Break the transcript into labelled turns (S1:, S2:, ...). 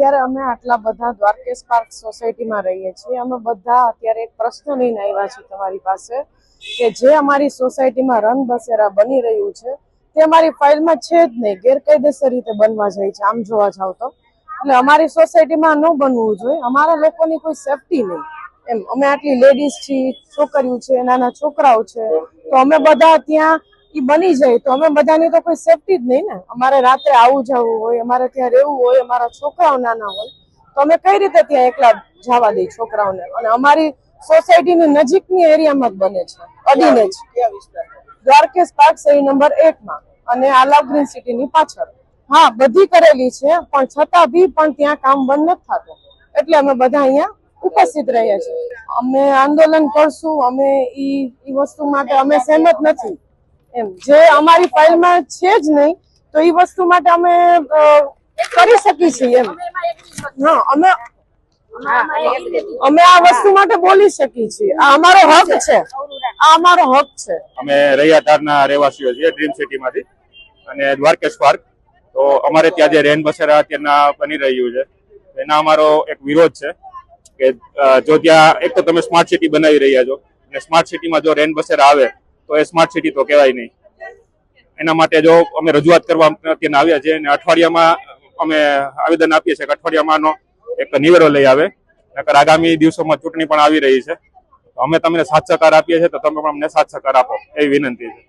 S1: અત્યારે અમે આટલા બધા દ્વારકેશ પાર્ક સોસાયટીમાં રહીએ છીએ. અમે બધા અત્યારે એક પ્રશ્ન લઈને આવ્યા છીએ તમારી પાસે કે જે અમારી સોસાયટીમાં રન બસેરા બની રહ્યું છે, તે અમારી ફાઇલમાં છે જ નહીં. ગેરકાયદેસર રીતે બનવા જાય છે. આમ જોવા જાવ તો. એટલે અમારી સોસાયટીમાં ન બનવું જોઈએ. અમારા લોકોની કોઈ સેફટી નહીં. એમ, અમે આટલી લેડીઝ છીએ, છોકરીઓ છે, નાના છોકરાઓ છે, તો અમે બધા ત્યાં ઈ બની જાય તો અમે બધાની તો કોઈ સેફટી જ નહીં ને. અમારે રાત્રે આવું જવું હોય અમારે ત્યાં રહેવું હોય અમારા છોકરાઓ નાના હોય તો અમે કઈ રીતે ત્યાં એકલા જવા દઈએ છોકરાઓને? અને અમારી સોસાયટીની નજીકની એરિયામાં જ બને છે અડીને જ. દ્વારકેશ પાર્ક સહી નંબર એકમાં અને આલાવ ગ્રીન સિટીની પાછળ. હા બધી કરેલી છે પણ છતાં બી પણ ત્યાં કામ બંધ નથી થતું. એટલે અમે બધા અહીંયા ઉપસ્થિત રહ્યા છીએ. અમે આંદોલન કરશું અમે ઈ વસ્તુ માટે અમે સહેમત નથી. એમ. જે અમારી ફાઇલમાં છે જ નહીં, તો એ વસ્તુ માટે અમે કરી શકીએ છીએ એમ. હા, અમે અમે આ વસ્તુ માટે બોલી શકીએ છીએ. આ અમારો હક છે. આ અમારો હક છે.
S2: અમે રૈયાધારના રહેવાસીઓ છીએ ડ્રીમ સિટીમાંથી અને દ્વારકેશ પાર્ક તો અમારે ત્યાં જે રેન બસેરા અત્યારના બની રહ્યું છે, એના અમારો એક વિરોધ છે કે જો ત્યાં, એક તો તમે સ્માર્ટ સિટી બનાવી રહ્યા છો. અને સ્માર્ટ સિટીમાં જો રેન બસેરા આવે તો એ સ્માર્ટ સિટી તો કહેવાય નહીં. એના માટે જો અમે રજૂઆત કરવા અત્યારે આવ્યા છીએ અને અઠવાડિયામાં અમે આવેદન આપીએ છીએ કે અઠવાડિયામાંનો એક નિવેડો લઈ આવે. નકર આગામી દિવસોમાં ચૂંટણી પણ આવી રહી છે. અમે તમને સાથ સહકાર આપીએ છીએ તો તમે પણ અમને સાથ સહકાર આપો. એવી વિનંતી છે.